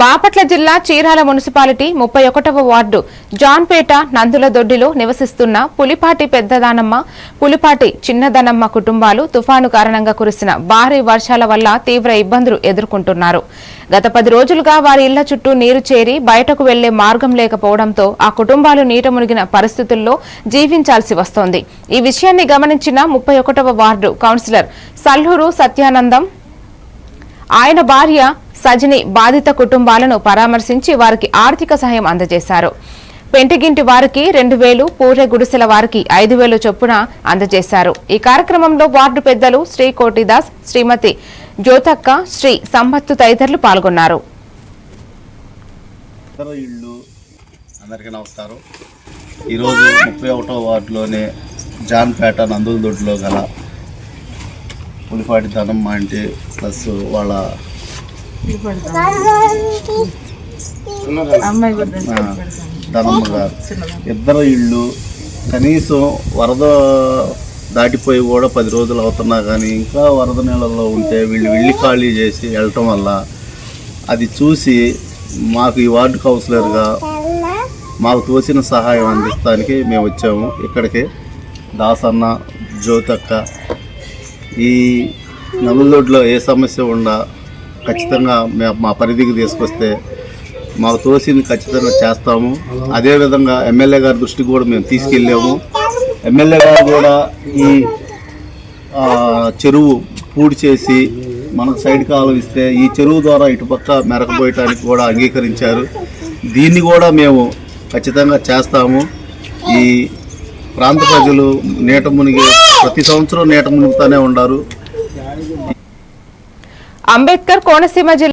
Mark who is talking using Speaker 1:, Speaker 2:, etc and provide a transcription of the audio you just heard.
Speaker 1: బాపట్ల జిల్లా చీరాల మున్సిపాలిటీ ముప్పై ఒకటవ వార్డు జాన్పేట నందుల దొడ్డిలో నివసిస్తున్న పులిపాటి పెద్దదానమ్మ పులిపాటి చిన్నదనమ్మ కుటుంబాలు తుఫాను కారణంగా కురిసిన భారీ వర్షాల వల్ల తీవ్ర ఇబ్బందులు ఎదుర్కొంటున్నారు. గత పది రోజులుగా వారి ఇళ్ళ చుట్టూ నీరు చేరి బయటకు వెళ్ళే మార్గం లేకపోవడంతో ఆ కుటుంబాలు నీట మునిగిన పరిస్థితుల్లో జీవించాల్సి వస్తోంది. ఈ విషయాన్ని గమనించిన ముప్పై ఒకటవ వార్డు కౌన్సిలర్ సల్లూరు సత్యానందం ఆయన భార్య సజిని బాధిత కుటుంబాలను పరామర్శించి వారికి ఆర్థిక సహాయం అందజేశారు. పెంటిగింటి వారికి రెండు వేలు పూర్రె గుడిసెల వారికి ఐదు వేలు చొప్పున అందజేశారు. ఈ కార్యక్రమంలో వార్డు పెద్దలు శ్రీ కోటిదాస్ శ్రీమతి జ్యోతక్క శ్రీ సంపత్తు తదితరులు పాల్గొన్నారు.
Speaker 2: అందరికీ నమస్కారం. ఈరోజు ముప్పై ఒకటో వార్డులోనే జాన్పేట నందులదొడ్డిలో గల పులిపాటి ధనమ్మ అంటే ప్లస్ వాళ్ళ ఆ, ధనమ్మ గారు ఇద్దరు ఇళ్ళు కనీసం వరద దాటిపోయి కూడా పది రోజులు అవుతున్నా కానీ ఇంకా వరద నీళ్ళల్లో ఉంటే వీళ్ళు వెళ్ళి ఖాళీ చేసి వెళ్ళటం వల్ల అది చూసి మాకు ఈ వార్డు కౌన్సిలర్గా మాకు తోచిన సహాయం అందిస్తానికి మేము వచ్చాము. ఇక్కడికి దాసన్న జ్యోతక్క ఈ నలుదొడ్లో ఏ సమస్య ఉండా ఖచ్చితంగా మా పరిధికి తీసుకొస్తే మాకు తోసింది ఖచ్చితంగా చేస్తాము. అదేవిధంగా ఎమ్మెల్యే గారి దృష్టికి కూడా మేము తీసుకెళ్ళాము. ఎమ్మెల్యే గారు కూడా ఈ చెరువు పూడి చేసి మనకు సైడ్ కాలం ఇస్తే ఈ చెరువు ద్వారా ఇటుపక్క మెరకపోయటానికి కూడా అంగీకరించారు. దీన్ని కూడా మేము ఖచ్చితంగా చేస్తాము. ఈ ప్రాంత ప్రజలు నీట మునిగి ప్రతి సంవత్సరం నీట మునుగుతూనే ఉన్నారు
Speaker 1: అంబేద్కర్ కోనసీమ జిల్లా